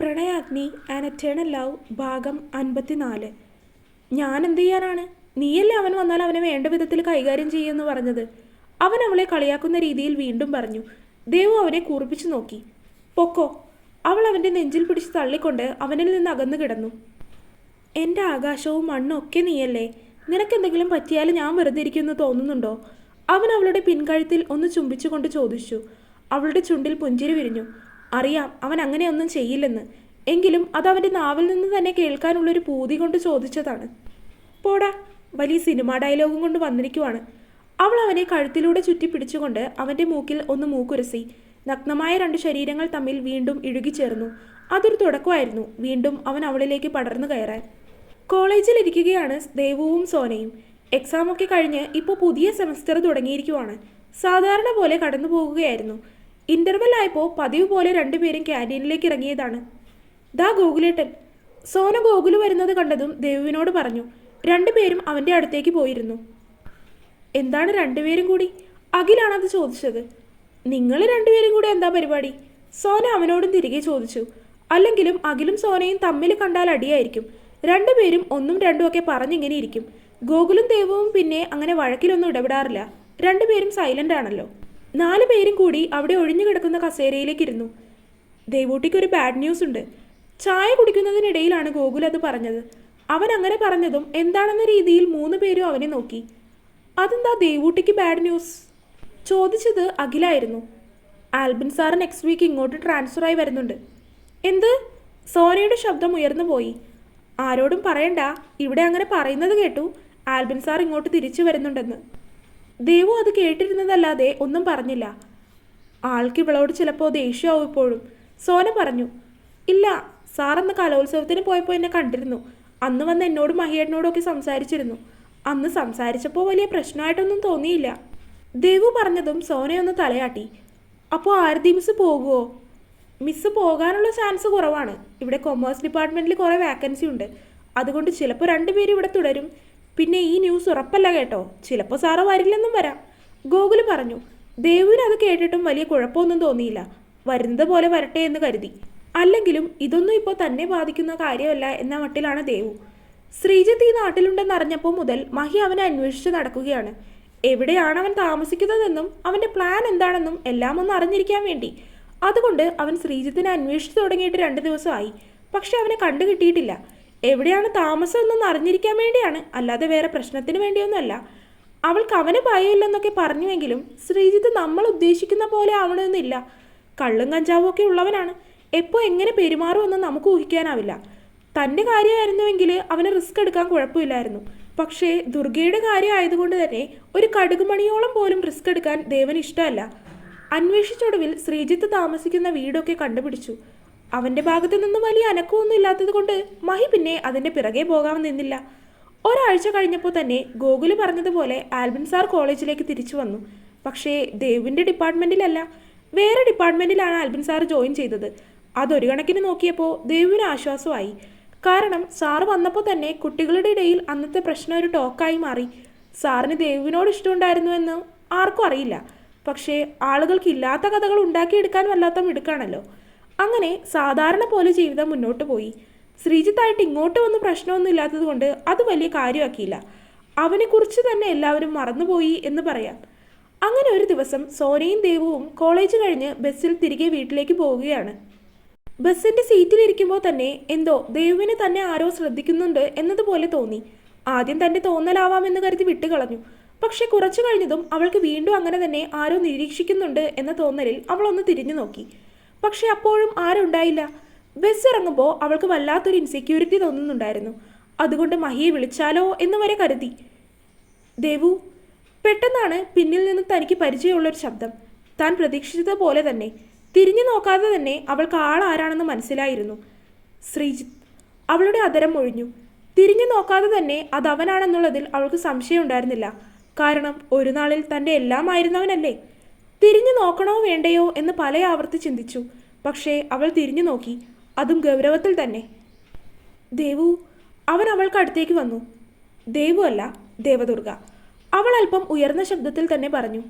Pranayagni an eternal love ഭാഗം അൻപത്തിനാല്. ഞാൻ എന്ത് ചെയ്യാനാണ് നീയല്ലേ അവൻ വന്നാൽ അവനെ വേണ്ട വിധത്തിൽ കൈകാര്യം ചെയ്യുമെന്ന് പറഞ്ഞത്. അവൻ അവളെ കളിയാക്കുന്ന രീതിയിൽ വീണ്ടും പറഞ്ഞു. ദേവു അവനെ കൂർപ്പിച്ചു നോക്കി. പൊക്കോ അവൾ അവന്റെ നെഞ്ചിൽ പിടിച്ച് തള്ളിക്കൊണ്ട് അവനിൽ നിന്ന് അകന്നു കിടന്നു. എന്റെ ആകാശവും മണ്ണും ഒക്കെ നീയല്ലേ? നിനക്കെന്തെങ്കിലും പറ്റിയാൽ ഞാൻ വെറുതെ ഇരിക്കുമെന്ന് തോന്നുന്നുണ്ടോ? അവൻ അവളുടെ പിൻകഴുത്തിൽ ഒന്ന് ചുംബിച്ചുകൊണ്ട് ചോദിച്ചു. അവളുടെ ചുണ്ടിൽ പുഞ്ചിരി വിരിഞ്ഞു. അറിയാം അവൻ അങ്ങനെയൊന്നും ചെയ്യില്ലെന്ന്. എങ്കിലും അത് അവന്റെ നാവിൽ നിന്ന് തന്നെ കേൾക്കാനുള്ളൊരു പൂതി കൊണ്ട് ചോദിച്ചതാണ്. പോടാ വലിയ സിനിമ ഡയലോഗും കൊണ്ട് വന്നിരിക്കുവാണ്. അവൾ അവനെ കഴുത്തിലൂടെ ചുറ്റി പിടിച്ചുകൊണ്ട് അവന്റെ മൂക്കിൽ ഒന്ന് മൂക്കുരസി. നഗ്നമായ രണ്ട് ശരീരങ്ങൾ തമ്മിൽ വീണ്ടും ഇഴുകിച്ചേർന്നു. അതൊരു തുടക്കമായിരുന്നു. വീണ്ടും അവൻ അവളിലേക്ക് പടർന്നു കയറാൻ. കോളേജിൽ ഇരിക്കുകയാണ് ദേവുവും സോനയും. എക്സാമൊക്കെ കഴിഞ്ഞ് ഇപ്പോൾ പുതിയ സെമസ്റ്റർ തുടങ്ങിയിരിക്കുവാണ്. സാധാരണ പോലെ കടന്നു പോകുകയായിരുന്നു ഇന്റർവെൽ ആയപ്പോൾ പതിവ് പോലെ രണ്ടുപേരും ക്യാന്റീനിലേക്ക് ഇറങ്ങിയതാണ്. ദാ ഗോകുലേട്ടൻ. സോന ഗോകുൽ വരുന്നത് കണ്ടതും ദേവുവിനോട് പറഞ്ഞു രണ്ടുപേരും അവന്റെ അടുത്തേക്ക് പോയിരുന്നു. എന്താണ് രണ്ടുപേരും കൂടി? അഖിലാണത് ചോദിച്ചത്. നിങ്ങൾ രണ്ടുപേരും കൂടി എന്താ പരിപാടി? സോന അവനോടും തിരികെ ചോദിച്ചു. അല്ലെങ്കിലും അഖിലും സോനയും തമ്മിൽ കണ്ടാൽ അടിയായിരിക്കും. രണ്ടുപേരും ഒന്നും രണ്ടും ഒക്കെ പറഞ്ഞിങ്ങനെ ഇരിക്കും. ഗോകുലും ദേവവും പിന്നെ അങ്ങനെ വഴക്കിലൊന്നും ഇടപെടാറില്ല. രണ്ടുപേരും സൈലന്റ് ആണല്ലോ. നാല് പേരും കൂടി അവിടെ ഒഴിഞ്ഞു കിടക്കുന്ന കസേരയിലേക്ക് ഇരുന്നു ദേവൂട്ടിക്ക് ഒരു ബാഡ് ന്യൂസ് ഉണ്ട്. ചായ കുടിക്കുന്നതിനിടയിലാണ് ഗോകുൽ അത് പറഞ്ഞത്. അവൻ അങ്ങനെ പറഞ്ഞതും എന്താണെന്ന രീതിയിൽ മൂന്ന് പേരും അവനെ നോക്കി. അതെന്താ ദേവൂട്ടിക്ക് ബാഡ് ന്യൂസ് ചോദിച്ചത് അഖിലായിരുന്നു. ആൽബിൻ സാർ നെക്സ്റ്റ് വീക്ക് ഇങ്ങോട്ട് ട്രാൻസ്ഫർ ആയി വരുന്നുണ്ട്. എന്ത്? സോനയുടെ ശബ്ദം ഉയർന്നു പോയി. ആരോടും പറയണ്ട. ഇവിടെ അങ്ങനെ പറയുന്നത് കേട്ടു. ആൽബിൻ സാർ ഇങ്ങോട്ട് തിരിച്ചു വരുന്നുണ്ടെന്ന്. ദേവു അത് കേട്ടിരുന്നതല്ലാതെ ഒന്നും പറഞ്ഞില്ല. ആൾക്ക് ഇവളോട് ചിലപ്പോൾ ദേഷ്യമാവും ഇപ്പോഴും. സോന പറഞ്ഞു ഇല്ല സാർ അന്ന് കലോത്സവത്തിന് പോയപ്പോൾ എന്നെ കണ്ടിരുന്നു. അന്ന് വന്ന് എന്നോടും മഹിയേട്ടനോടും ഒക്കെ സംസാരിച്ചിരുന്നു. അന്ന് സംസാരിച്ചപ്പോൾ വലിയ പ്രശ്നമായിട്ടൊന്നും തോന്നിയില്ല. ദേവു പറഞ്ഞതും സോനയൊന്ന് തലയാട്ടി. അപ്പോൾ ആരതി മിസ് പോകുമോ മിസ് പോകാനുള്ള ചാൻസ് കുറവാണ്. ഇവിടെ കൊമേഴ്സ് ഡിപ്പാർട്ട്മെന്റിൽ കുറേ വാക്കൻസി ഉണ്ട്. അതുകൊണ്ട് ചിലപ്പോൾ രണ്ടുപേരും ഇവിടെ തുടരും. പിന്നെ ഈ ന്യൂസ് ഉറപ്പല്ല കേട്ടോ. ചിലപ്പോൾ സാറ് വരില്ലെന്നും വരാം. ഗോകുൽ പറഞ്ഞു ദേവുവിന് അത് കേട്ടിട്ടും വലിയ കുഴപ്പമൊന്നും തോന്നിയില്ല. വരുന്നത് പോലെ വരട്ടെ എന്ന് കരുതി. അല്ലെങ്കിലും ഇതൊന്നും ഇപ്പോൾ തന്നെ ബാധിക്കുന്ന കാര്യമല്ല എന്ന മട്ടിലാണ് ദേവു. ശ്രീജിത്ത് ഈ നാട്ടിലുണ്ടെന്ന് അറിഞ്ഞപ്പോൾ മുതൽ മഹി അവനെ അന്വേഷിച്ച് നടക്കുകയാണ്. എവിടെയാണ് അവൻ താമസിക്കുന്നതെന്നും അവന്റെ പ്ലാൻ എന്താണെന്നും എല്ലാം ഒന്ന് അറിഞ്ഞിരിക്കാൻ വേണ്ടി. അതുകൊണ്ട് അവൻ ശ്രീജിത്തിനെ അന്വേഷിച്ചു തുടങ്ങിയിട്ട് രണ്ട് ദിവസമായി. പക്ഷെ അവനെ കണ്ടു കിട്ടിയിട്ടില്ല എവിടെയാണ് താമസം എന്നൊന്ന് അറിഞ്ഞിരിക്കാൻ വേണ്ടിയാണ്. അല്ലാതെ വേറെ പ്രശ്നത്തിന് വേണ്ടിയൊന്നുമല്ല. അവൾക്ക് അവന് ഭയമില്ലെന്നൊക്കെ പറഞ്ഞുവെങ്കിലും ശ്രീജിത്ത് നമ്മൾ ഉദ്ദേശിക്കുന്ന പോലെ ആവണമെന്നില്ല കള്ളും കഞ്ചാവും ഒക്കെ ഉള്ളവനാണ്. എപ്പോൾ എങ്ങനെ പെരുമാറുമെന്ന് നമുക്ക് ഊഹിക്കാനാവില്ല. തന്റെ കാര്യമായിരുന്നുവെങ്കിൽ അവന് റിസ്ക് എടുക്കാൻ കുഴപ്പമില്ലായിരുന്നു. പക്ഷേ ദുർഗയുടെ കാര്യം ആയതുകൊണ്ട് തന്നെ ഒരു കടുകുമണിയോളം പോലും റിസ്ക് എടുക്കാൻ ദേവന് ഇഷ്ടമല്ല. അന്വേഷിച്ചൊടുവിൽ ശ്രീജിത്ത് താമസിക്കുന്ന വീടൊക്കെ കണ്ടുപിടിച്ചു. അവന്റെ ഭാഗത്തു നിന്നും വലിയ അനക്കമൊന്നും ഇല്ലാത്തത് കൊണ്ട് മഹി പിന്നെ അതിന്റെ പിറകെ പോകാൻ നിന്നില്ല. ഒരാഴ്ച കഴിഞ്ഞപ്പോൾ തന്നെ ഗോകുൽ പറഞ്ഞതുപോലെ ആൽബിൻ സാർ കോളേജിലേക്ക് തിരിച്ചു വന്നു. പക്ഷേ ദേവിന്റെ ഡിപ്പാർട്ട്മെന്റിലല്ല വേറെ ഡിപ്പാർട്ട്മെന്റിലാണ് ആൽബിൻ സാർ ജോയിൻ ചെയ്തത്. അതൊരു കണക്കിന് നോക്കിയപ്പോൾ ദേവിന് ആശ്വാസമായി. കാരണം സാറ് വന്നപ്പോൾ തന്നെ കുട്ടികളുടെ ഇടയിൽ അന്നത്തെ പ്രശ്നം ഒരു ടോക്കായി മാറി. സാറിന് ദേവിനോട് ഇഷ്ടമുണ്ടായിരുന്നുവെന്ന് ആർക്കും അറിയില്ല. പക്ഷേ ആളുകൾക്ക് ഇല്ലാത്ത കഥകൾ ഉണ്ടാക്കിയെടുക്കാൻ വല്ലാത്ത മിടുക്കാണല്ലോ. അങ്ങനെ സാധാരണ പോലെ ജീവിതം മുന്നോട്ട് പോയി. ശ്രീജിത്തായിട്ട് ഇങ്ങോട്ട് വന്ന് പ്രശ്നമൊന്നും ഇല്ലാത്തത് കൊണ്ട് അത് വലിയ കാര്യമാക്കിയില്ല. അവനെക്കുറിച്ച് തന്നെ എല്ലാവരും മറന്നുപോയി എന്ന് പറയാം. അങ്ങനെ ഒരു ദിവസം സോനയും ദേവുവും കോളേജ് കഴിഞ്ഞ് ബസ്സിൽ തിരികെ വീട്ടിലേക്ക് പോവുകയാണ്. ബസ്സിന്റെ സീറ്റിലിരിക്കുമ്പോൾ തന്നെ എന്തോ ദേവുവിനെ തന്നെ ആരോ ശ്രദ്ധിക്കുന്നുണ്ട് എന്നതുപോലെ തോന്നി. ആദ്യം തന്റെ തോന്നലാവാമെന്ന് കരുതി വിട്ടുകളഞ്ഞു. പക്ഷെ കുറച്ചു കഴിഞ്ഞതും അവൾക്ക് വീണ്ടും അങ്ങനെ തന്നെ ആരോ നിരീക്ഷിക്കുന്നുണ്ട് എന്ന തോന്നലിൽ അവളൊന്ന് തിരിഞ്ഞു നോക്കി പക്ഷെ അപ്പോഴും ആരും ഉണ്ടായില്ല ബസ് ഇറങ്ങുമ്പോൾ അവൾക്ക് വല്ലാത്തൊരു ഇൻസെക്യൂരിറ്റി തോന്നുന്നുണ്ടായിരുന്നു. അതുകൊണ്ട് മഹിയെ വിളിച്ചാലോ എന്ന് വരെ കരുതി. ദേവു പെട്ടെന്നാണ് പിന്നിൽ നിന്ന് തനിക്ക് പരിചയമുള്ളൊരു ശബ്ദം. താൻ പ്രതീക്ഷിച്ചതുപോലെ തന്നെ. തിരിഞ്ഞു നോക്കാതെ തന്നെ അവൾക്ക് ആളാരാണെന്ന് മനസ്സിലായിരുന്നു. ശ്രീജിത്ത് അവളുടെ അതരം ഒഴിഞ്ഞു. തിരിഞ്ഞു നോക്കാതെ തന്നെ അത് അവനാണെന്നുള്ളതിൽ അവൾക്ക് സംശയം ഉണ്ടായിരുന്നില്ല കാരണം ഒരു നാളിൽ തന്റെ എല്ലാം ആയിരുന്നവനല്ലേ തിരിഞ്ഞു നോക്കണോ വേണ്ടയോ എന്ന് പല ആവർത്തി ചിന്തിച്ചു. പക്ഷേ അവൾ തിരിഞ്ഞു നോക്കി. അതും ഗൗരവത്തിൽ തന്നെ. ദേവു അവൻ അവൾക്ക് അടുത്തേക്ക് വന്നു. ദേവു അല്ല ദേവദുർഗ. അവൾ അല്പം ഉയർന്ന ശബ്ദത്തിൽ തന്നെ പറഞ്ഞു.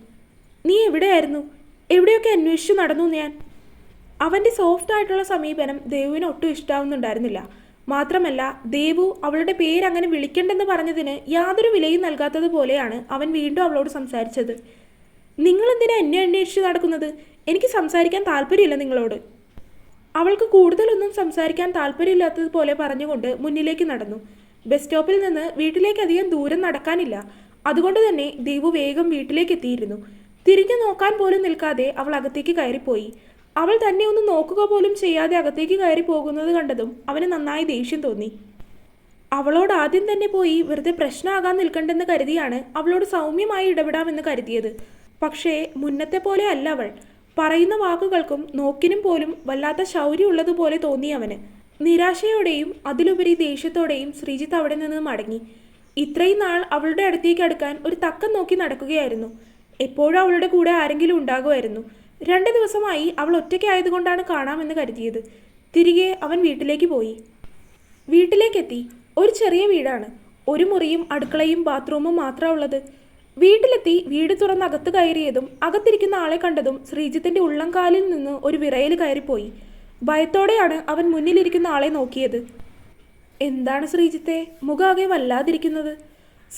നീ എവിടെയായിരുന്നു? എവിടെയൊക്കെ അന്വേഷിച്ചു നടന്നു ഞാൻ? അവന്റെ സോഫ്റ്റ് ആയിട്ടുള്ള സമീപനം ദേവുവിന് ഒട്ടും ഇഷ്ടാവുന്നുണ്ടായിരുന്നില്ല. മാത്രമല്ല ദേവു അവളുടെ പേര് അങ്ങനെ വിളിക്കണ്ടെന്ന് പറഞ്ഞതിന് യാതൊരു വിലയും നൽകാത്തതുപോലെയാണ് അവൻ വീണ്ടും അവളോട് സംസാരിച്ചത്. നിങ്ങൾ എന്തിനാ എന്നെ അന്വേഷിച്ച് നടക്കുന്നത്? എനിക്ക് സംസാരിക്കാൻ താല്പര്യമില്ല നിങ്ങളോട്. അവൾക്ക് കൂടുതലൊന്നും സംസാരിക്കാൻ താല്പര്യമില്ലാത്തതുപോലെ പറഞ്ഞുകൊണ്ട് മുന്നിലേക്ക് നടന്നു. ബസ് സ്റ്റോപ്പിൽ നിന്ന് വീട്ടിലേക്ക് അധികം ദൂരം നടക്കാനില്ല. അതുകൊണ്ട് തന്നെ ദീപു വേഗം വീട്ടിലേക്ക് എത്തിയിരുന്നു. തിരിഞ്ഞു നോക്കാൻ പോലും നിൽക്കാതെ അവൾ അകത്തേക്ക് കയറിപ്പോയി. അവൾ തന്നെ ഒന്ന് നോക്കുക പോലും ചെയ്യാതെ അകത്തേക്ക് കയറി പോകുന്നത് കണ്ടതും അവന് നന്നായി ദേഷ്യം തോന്നി. അവളോട് ആദ്യം തന്നെ പോയി വെറുതെ പ്രശ്നമാകാൻ നിൽക്കണ്ടെന്ന് കരുതിയാണ് അവളോട് സൗമ്യമായി ഇടപെടാമെന്ന് കരുതിയത്. പക്ഷേ മുന്നത്തെ പോലെ അല്ല അവൾ. പറയുന്ന വാക്കുകൾക്കും നോക്കിനും പോലും വല്ലാത്ത ശൗര്യമുള്ളതുപോലെ തോന്നി അവന്. നിരാശയോടെയും അതിലുപരി ദേഷ്യത്തോടെയും ശ്രീജിത്ത് അവിടെ നിന്ന് മടങ്ങി. ഇത്രയും നാൾ അവളുടെ അടുത്തേക്ക് അടുക്കാൻ ഒരു തക്കം നോക്കി നടക്കുകയായിരുന്നു. എപ്പോഴും അവളുടെ കൂടെ ആരെങ്കിലും ഉണ്ടാകുമായിരുന്നു. രണ്ട് ദിവസമായി അവൾ ഒറ്റയ്ക്കായതുകൊണ്ടാണ് കാണാമെന്ന് കരുതിയത്. തിരികെ അവൻ വീട്ടിലേക്ക് പോയി. വീട്ടിലേക്കെത്തി. ഒരു ചെറിയ വീടാണ്. ഒരു മുറിയും അടുക്കളയും ബാത്റൂമും മാത്രമാണ് ഉള്ളത്. വീട്ടിലെത്തി വീട് തുറന്ന് അകത്ത് കയറിയതും അകത്തിരിക്കുന്ന ആളെ കണ്ടതും ശ്രീജിത്തിന്റെ ഉള്ളംകാലിൽ നിന്ന് ഒരു വിറയൽ കയറിപ്പോയി. ഭയത്തോടെയാണ് അവൻ മുന്നിലിരിക്കുന്ന ആളെ നോക്കിയത്. എന്താണ് ശ്രീജിത്തെ? മുഖാകെ വല്ലാതിരിക്കുന്നത്.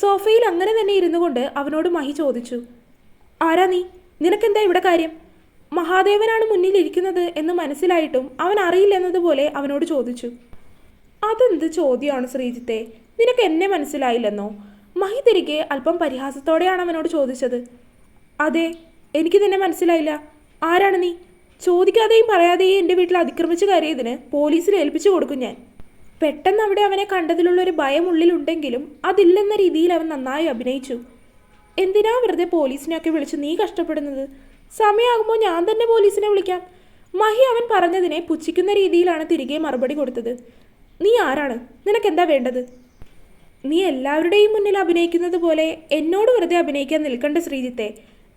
സോഫയിൽ അങ്ങനെ തന്നെ ഇരുന്നു കൊണ്ട് അവനോട് മഹി ചോദിച്ചു. ആരാ നീ? നിനക്കെന്താ ഇവിടെ കാര്യം? മഹാദേവനാണ് മുന്നിലിരിക്കുന്നത് എന്ന് മനസ്സിലായിട്ടും അവൻ അറിയില്ലെന്നതുപോലെ അവനോട് ചോദിച്ചു. അതെന്ത് ചോദ്യമാണ് ശ്രീജിത്തെ? നിനക്ക് എന്നെ മനസ്സിലായില്ലെന്നോ? മഹി തിരികെ അല്പം പരിഹാസത്തോടെയാണ് അവനോട് ചോദിച്ചത്. അതെ എനിക്ക് തന്നെ മനസ്സിലായില്ല. ആരാണ് നീ? ചോദിക്കാതെയും പറയാതെയും എന്റെ വീട്ടിൽ അതിക്രമിച്ച് കയറിയതിന് പോലീസിൽ ഏൽപ്പിച്ചു കൊടുക്കും ഞാൻ. പെട്ടെന്ന് അവിടെ അവനെ കണ്ടതിലുള്ള ഒരു ഭയം ഉള്ളിലുണ്ടെങ്കിലും അതില്ലെന്ന രീതിയിൽ അവൻ നന്നായി അഭിനയിച്ചു. എന്തിനാ വെറുതെ പോലീസിനെയൊക്കെ വിളിച്ച് നീ കഷ്ടപ്പെടുന്നത്? സമയമാകുമ്പോൾ ഞാൻ തന്നെ പോലീസിനെ വിളിക്കാം. മഹി അവൻ പറഞ്ഞതിനെ പുച്ഛിക്കുന്ന രീതിയിലാണ് തിരികെ മറുപടി കൊടുത്തത്. നീ ആരാണ്? നിനക്കെന്താ വേണ്ടത്? നീ എല്ലാവരുടെയും മുന്നിൽ അഭിനയിക്കുന്നത് പോലെ എന്നോട് വെറുതെ അഭിനയിക്കാൻ നിൽക്കണ്ട ശ്രീജിത്തെ.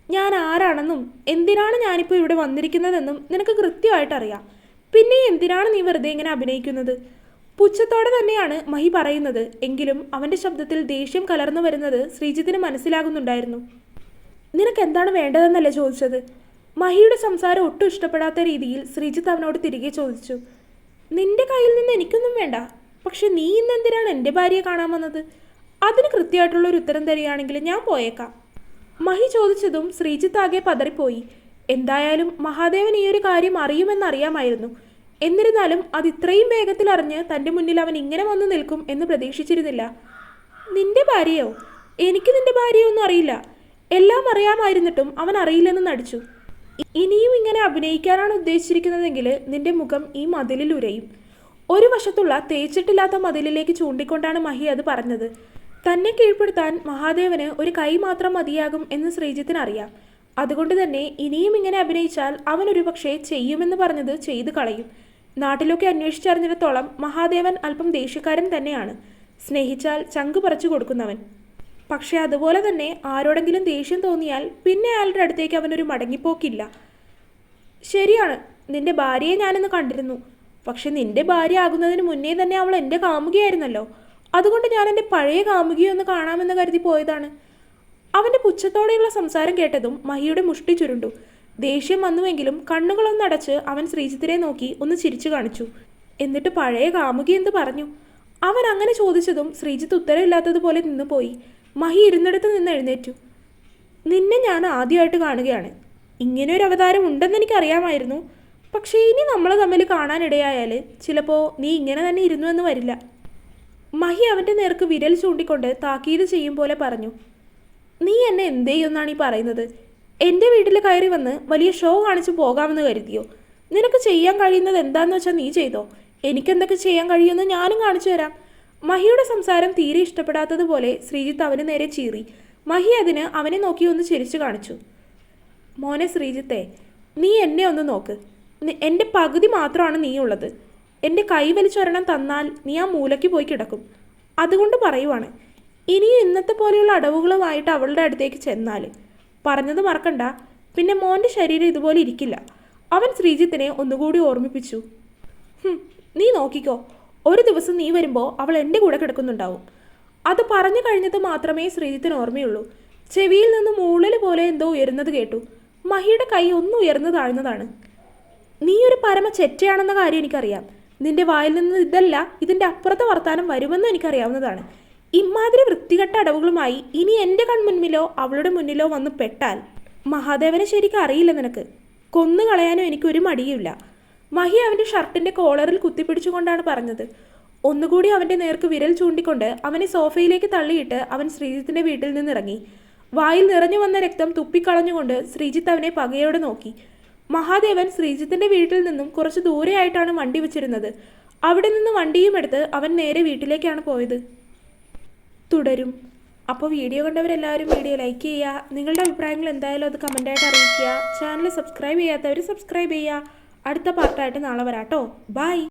ഞാൻ ആരാണെന്നും എന്തിനാണ് ഞാനിപ്പോൾ ഇവിടെ വന്നിരിക്കുന്നതെന്നും നിനക്ക് കൃത്യമായിട്ട് അറിയാം. പിന്നെ എന്തിനാണ് നീ വെറുതെ ഇങ്ങനെ അഭിനയിക്കുന്നത്? പുച്ഛത്തോടെ തന്നെയാണ് മഹി പറയുന്നത്. എങ്കിലും അവന്റെ ശബ്ദത്തിൽ ദേഷ്യം കലർന്നു വരുന്നത് ശ്രീജിത്തിന് മനസ്സിലാകുന്നുണ്ടായിരുന്നു. നിനക്ക് എന്താണ് വേണ്ടതെന്നല്ലേ ചോദിച്ചത്? മഹിയുടെ സംസാരം ഒട്ടും ഇഷ്ടപ്പെടാത്ത രീതിയിൽ ശ്രീജിത്ത് അവനോട് തിരികെ ചോദിച്ചു. നിന്റെ കയ്യിൽ നിന്ന് എനിക്കൊന്നും വേണ്ട. പക്ഷെ നീ ഇന്ന് എന്തിനാണ് എന്റെ ഭാര്യയെ കാണാൻ വന്നത്? അതിന് കൃത്യമായിട്ടുള്ള ഒരു ഉത്തരം തരികയാണെങ്കിൽ ഞാൻ പോയേക്കാം. മഹി ചോദിച്ചതും ശ്രീജിത്ത് ആകെ പതറിപ്പോയി. എന്തായാലും മഹാദേവൻ ഈ ഒരു കാര്യം അറിയുമെന്നറിയാമായിരുന്നു എന്നിരുന്നാലും അത് ഇത്രയും വേഗത്തിൽ അറിഞ്ഞ് തന്റെ മുന്നിൽ അവൻ ഇങ്ങനെ വന്നു നിൽക്കും എന്ന് പ്രതീക്ഷിച്ചിരുന്നില്ല. നിന്റെ ഭാര്യയോ? എനിക്ക് നിന്റെ ഭാര്യയൊന്നും അറിയില്ല. എല്ലാം അറിയാമായിരുന്നിട്ടും അവൻ അറിയില്ലെന്ന് നടിച്ചു. ഇനിയും ഇങ്ങനെ അഭിനയിക്കാനാണ് ഉദ്ദേശിച്ചിരിക്കുന്നതെങ്കിൽ നിന്റെ മുഖം ഈ മതിലിൽ ഉരയും. ഒരു വശത്തുള്ള തേച്ചിട്ടില്ലാത്ത മതിലിലേക്ക് ചൂണ്ടിക്കൊണ്ടാണ് മഹി അത് പറഞ്ഞത്. തന്നെ കീഴ്പ്പെടുത്താൻ മഹാദേവന് ഒരു കൈ മാത്രം മതിയാകും എന്ന് ശ്രീജിത്തിന് അറിയാം. അതുകൊണ്ട് തന്നെ ഇനിയും ഇങ്ങനെ അഭിനയിച്ചാൽ അവൻ ഒരുപക്ഷെ ചെയ്യുമെന്ന് പറഞ്ഞത് ചെയ്തു കളയും. നാട്ടിലൊക്കെ അന്വേഷിച്ചറിഞ്ഞിടത്തോളം മഹാദേവൻ അല്പം ദേഷ്യക്കാരൻ തന്നെയാണ്. സ്നേഹിച്ചാൽ ചങ്ക് പറിച്ചു കൊടുക്കുന്നവൻ. പക്ഷെ അതുപോലെ തന്നെ ആരോടെങ്കിലും ദേഷ്യം തോന്നിയാൽ പിന്നെ അയാളുടെ അടുത്തേക്ക് അവനൊരു മടങ്ങിപ്പോക്കില്ല. ശരിയാണ് നിന്റെ ഭാര്യയെ ഞാനിന്ന് കണ്ടിരുന്നു. പക്ഷെ നിന്റെ ഭാര്യ ആകുന്നതിന് മുന്നേ തന്നെ അവൾ എന്റെ കാമുകിയായിരുന്നല്ലോ. അതുകൊണ്ട് ഞാൻ എന്റെ പഴയ കാമുകിയൊന്ന് കാണാമെന്ന് കരുതി പോയതാണ്. അവന്റെ പുച്ഛത്തോടെയുള്ള സംസാരം കേട്ടതും മഹിയുടെ മുഷ്ടി ചുരുണ്ടു. ദേഷ്യം വന്നുവെങ്കിലും കണ്ണുകളൊന്നടച്ച് അവൻ ശ്രീജിത്തിനെ നോക്കി ഒന്ന് ചിരിച്ചു കാണിച്ചു. എന്നിട്ട് പഴയ കാമുകി എന്ത് പറഞ്ഞു? അവൻ അങ്ങനെ ചോദിച്ചതും ശ്രീജിത്ത് ഉത്തരവില്ലാത്തതുപോലെ നിന്നുപോയി മഹി ഇരുന്നിടത്ത് നിന്ന് എഴുന്നേറ്റു. നിന്നെ ഞാൻ ആദ്യമായിട്ട് കാണുകയാണ്. ഇങ്ങനെ ഒരു അവതാരം ഉണ്ടെന്ന് എനിക്കറിയാമായിരുന്നു. പക്ഷേ ഇനി നമ്മൾ തമ്മിൽ കാണാനിടയായാൽ ചിലപ്പോൾ നീ ഇങ്ങനെ തന്നെ ഇരുന്നു എന്ന് വരില്ല. മഹി അവന്റെ നേർക്ക് വിരൽ ചൂണ്ടിക്കൊണ്ട് താക്കീത് ചെയ്യും പോലെ പറഞ്ഞു. നീ എന്നെ എന്ത് ചെയ്യുമെന്നാണ് ഈ പറയുന്നത്? എന്റെ വീട്ടിൽ കയറി വന്ന് വലിയ ഷോ കാണിച്ച് പോകാമെന്ന് കരുതിയോ? നിനക്ക് ചെയ്യാൻ കഴിയുന്നത് എന്താണെന്ന് വെച്ചാൽ നീ ചെയ്തോ? എനിക്കെന്തൊക്കെ ചെയ്യാൻ കഴിയുമെന്ന് ഞാനും കാണിച്ചു തരാം. മഹിയുടെ സംസാരം തീരെ ഇഷ്ടപ്പെടാത്തതുപോലെ ശ്രീജിത്ത് അവന് നേരെ ചീറി. മഹി അതിന് അവനെ നോക്കി ഒന്ന് ചിരിച്ചു കാണിച്ചു. മോനെ ശ്രീജിത്തെ നീ എന്നെ ഒന്ന് നോക്ക്. എന്റെ പകുതി മാത്രമാണ് നീ ഉള്ളത് എന്റെ കൈ വലിച്ചൊരെണ്ണം തന്നാൽ നീ ആ മൂലയ്ക്ക് പോയി കിടക്കും. അതുകൊണ്ട് പറയുവാണ് ഇനിയും ഇന്നത്തെ പോലെയുള്ള അടവുകളുമായിട്ട് അവളുടെ അടുത്തേക്ക് ചെന്നാൽ പറഞ്ഞത് മറക്കണ്ട പിന്നെ മോന്റെ ശരീരം ഇതുപോലെ ഇരിക്കില്ല. അവൻ ശ്രീജിത്തിനെ ഒന്നുകൂടി ഓർമ്മിപ്പിച്ചു. നീ നോക്കിക്കോ ഒരു ദിവസം നീ വരുമ്പോൾ അവൾ എന്റെ കൂടെ കിടക്കുന്നുണ്ടാവും. അത് പറഞ്ഞു കഴിഞ്ഞത് മാത്രമേ ശ്രീജിത്തിന് ഓർമ്മയുള്ളൂ. ചെവിയിൽ നിന്ന് മൂളൽ പോലെ എന്തോ ഉയരുന്നത് കേട്ടു. മഹിയുടെ കൈ ഒന്ന് ഉയർന്നു താഴ്ന്നതാണ്. നീ ഒരു പരമ ചെറ്റയാണെന്ന കാര്യം എനിക്കറിയാം. നിന്റെ വായിൽ നിന്ന് ഇതല്ല ഇതിന്റെ അപ്പുറത്തെ വർത്താനം വരുമെന്ന് എനിക്കറിയാവുന്നതാണ്. ഇമാതിരി വൃത്തികെട്ട അടവുകളുമായി ഇനി എന്റെ കൺമുൻപിലോ അവളുടെ മുന്നിലോ വന്ന് പെട്ടാൽ മഹാദേവനെ ശരിക്കും അറിയില്ല നിനക്ക്. കൊന്നു കളയാനും എനിക്കൊരു മടിയുമില്ല. മഹി അവന്റെ ഷർട്ടിന്റെ കോളറിൽ കുത്തിപ്പിടിച്ചുകൊണ്ടാണ് പറഞ്ഞത്. ഒന്നുകൂടി അവന്റെ നേർക്ക് വിരൽ ചൂണ്ടിക്കൊണ്ട് അവനെ സോഫയിലേക്ക് തള്ളിയിട്ട് അവൻ ശ്രീജിത്തിന്റെ വീട്ടിൽ നിന്നിറങ്ങി. വായിൽ നിറഞ്ഞു വന്ന രക്തം തുപ്പിക്കളഞ്ഞുകൊണ്ട് ശ്രീജിത്ത് അവനെ പകയോടെ നോക്കി. മഹാദേവൻ ശ്രീജിത്തിന്റെ വീട്ടിൽ നിന്നും കുറച്ച് ദൂരെയായിട്ടാണ് വണ്ടി വെച്ചിരുന്നത്. അവിടെ നിന്ന് വണ്ടിയും എടുത്ത് അവൻ നേരെ വീട്ടിലേക്കാണ് പോയത്. തുടരും. അപ്പോൾ വീഡിയോ കണ്ടവരെല്ലാവരും വീഡിയോ ലൈക്ക് ചെയ്യുക. നിങ്ങളുടെ അഭിപ്രായങ്ങൾ എന്തായാലും അത് കമന്റായിട്ട് അറിയിക്കുക. ചാനൽ സബ്സ്ക്രൈബ് ചെയ്യാത്തവർ സബ്സ്ക്രൈബ് ചെയ്യുക. അടുത്ത പാർട്ടായിട്ട് നാളെ വരാട്ടോ ബൈ.